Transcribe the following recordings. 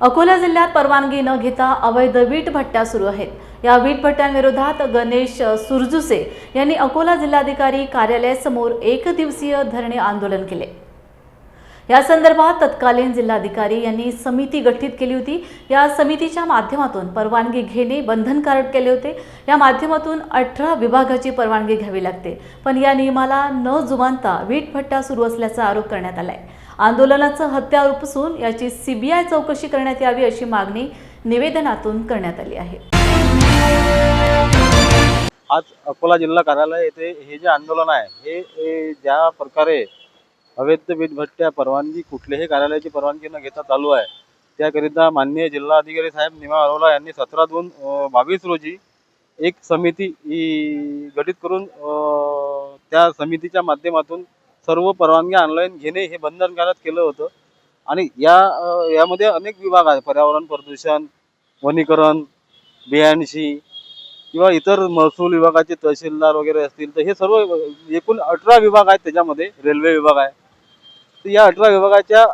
अकोला जिल्ह्यात परवानगी न घेता अवैध वीट भट्ट्या सुरू आहेत. या वीट भट्ट्यांविरोधात गणेश सुरजुसे यांनी अकोला जिल्हाधिकारी कार्यालयासमोर एक दिवसीय धरणे आंदोलन केले. या संदर्भात तत्कालीन जिल्हाधिकारी यांनी समिती गठीत केली होती. या समितीच्या माध्यमातून परवानगी घेणे बंधनकारक केले होते. या माध्यमातून अठरा विभागाची परवानगी घ्यावी लागते. पण या नियमाला न जुमानता वीटभट्ट्या सुरू असल्याचा आरोप करण्यात आला आहे आंदोलनाचं हत्यार उपसून याची सीबीआय चौकशी करण्यात यावी अशी मागणी निवेदनातून करण्यात आली आहे. आज अकोला जिल्हा कार्यालय येथे हे जे आंदोलन आहे हे ज्या प्रकारे अवैध वीटभट्ट्या परवानगी कुठल्याही कार्यालयाची परवानगी न घेता चालू आहे त्याकरिता माननीय जिल्हा अधिकारी साहेब निमा अरोला यांनी सतरा दोन बावीस रोजी एक समिती गठीत करून त्या समितीच्या माध्यमातून सर्व परवानगी ऑनलाईन घेणे हे बंधनकारक केलं होतं. आणि या यामध्ये अनेक विभाग आहेत. पर्यावरण प्रदूषण वनीकरण बियाणशी किंवा इतर महसूल विभागाचे तहसीलदार वगैरे असतील तर हे सर्व एकूण अठरा विभाग आहेत त्याच्यामध्ये. रेल्वे विभाग आहे. तर या अठरा विभागाच्या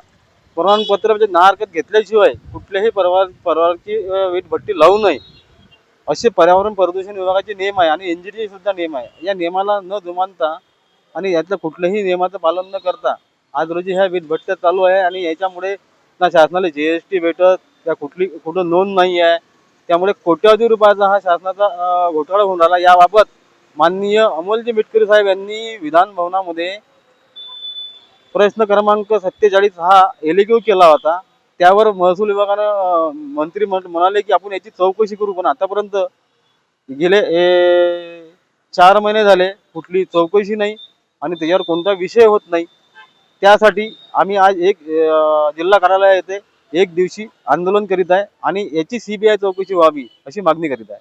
प्रमाणपत्र म्हणजे ना हरकत घेतल्याशिवाय कुठल्याही परवा परवानगी वीटभट्टी लावू नये. असे पर्यावरण प्रदूषण विभागाचे नियम आहे आणि एन सुद्धा नियम आहे. या नियमाला न जुमानता आणि यातलं कुठलंही नियमाचं पालन न करता आज रोजी ह्या वीटभट्ट्या चालू आहे आणि याच्यामुळे ना शासनाला जी एस टी भेटत त्या कुठली कुठं नोंद नाही आहे. त्यामुळे कोट्यावधी रुपयाचा हा शासनाचा घोटाळा होऊन राहिला. याबाबत माननीय अमोलजी मिटकरी साहेब यांनी विधान भवनामध्ये प्रश्न क्रमांक सत्तेचाळीस हा एलिक्यू केला होता. त्यावर महसूल विभागानं मंत्री म्हण- म्हणाले की आपण याची चौकशी करू पण आतापर्यंत गेले ए, चार महिने झाले कुठली चौकशी नाही. आणि त्याच्यावर कोणता विषय होत नाही. त्यासाठी आम्ही आज एक जिल्हा कार्यालय येथे एक दिवशी आंदोलन करीत आहे आणि याची सीबीआय चौकशी व्हावी अशी मागणी करीत आहे.